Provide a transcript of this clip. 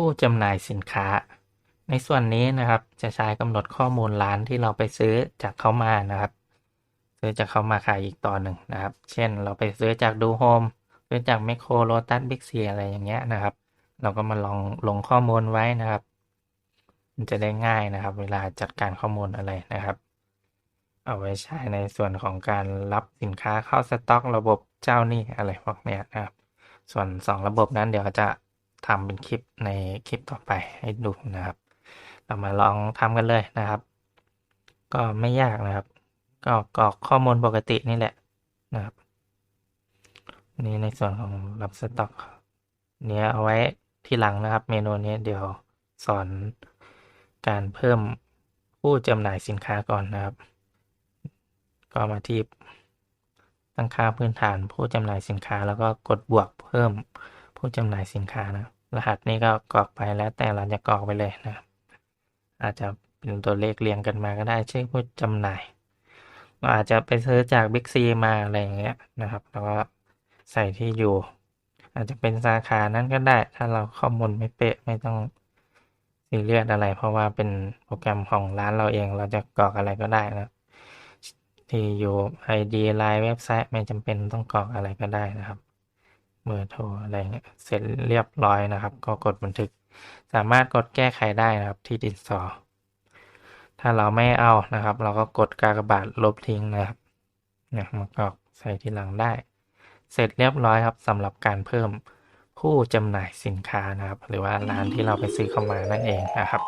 ผู้จำหน่ายสินค้า ในส่วนนี้นะครับจะใช้กำหนดข้อมูลร้านที่เราไปซื้อจากเขามานะครับ ซื้อจากเขามาขายอีกต่อหนึ่งนะครับ เช่นเราไปซื้อจากดูโฮมซื้อจากแมคโครโลตัสบิ๊กซีอะไรอย่างเงี้ยนะครับ เราก็มาลองลงข้อมูลไว้นะครับ มันจะได้ง่ายนะครับ เวลาจัดการข้อมูลอะไรนะครับ เอาไว้ใช้ในส่วนของการรับสินค้าเข้าสต็อก ระบบเจ้าหนี้อะไรพวกเนี้ยนะครับ ส่วน 2 ระบบนั้นเดี๋ยวจะ ทำเป็นคลิปในคลิปต่อไปให้ดูนะครับ เรามาลองทำกันเลยนะครับ ก็ไม่ยากนะครับ ก็กรอกข้อมูลปกตินี่แหละนะครับ นี่ในส่วนของรับสต็อกเนี้ยเอาไว้ที่หลังนะครับ เมนูนี้เดี๋ยวสอนการเพิ่มผู้จำหน่ายสินค้าก่อนนะครับ ก็มาที่ตั้งค่าพื้นฐานผู้จำหน่ายสินค้าแล้วก็กดบวกเพิ่ม ผู้จำหน่ายสินค้านะรหัสนี้ก็กรอกไปแล้วแต่เราจะกรอกไปเลยนะครับอาจจะเป็นตัวเลขเรียงกันมาก็ได้ชื่อผู้จำหน่ายเราอาจจะไปซื้อจากบิ๊กซีมาอะไรอย่างเงี้ยนะครับ แล้วก็ใส่ที่อยู่ อาจจะเป็นสาขานั้นก็ได้ ถ้าเราข้อมูลไม่เป๊ะไม่ต้องซีเรียสอะไร เพราะว่าเป็นโปรแกรมของร้านเราเองเราจะกรอกอะไรก็ได้นะที่อยู่ ID ไลน์เว็บไซต์ไม่จำเป็นต้องกรอกอะไรก็ได้นะครับ เบอร์โทรอะไรเงี้ยเสร็จเรียบร้อยนะครับ ก็กดบันทึก สามารถกดแก้ไขได้นะครับที่ดินสอ ถ้าเราไม่เอานะครับ เราก็กดกากบาทลบทิ้งนะครับเนี่ยมากรอกใส่ที่หลังได้ เสร็จเรียบร้อยครับสำหรับการเพิ่มผู้จำหน่ายสินค้านะครับ หรือว่าร้านที่เราไปซื้อเข้ามานั่นเองนะครับ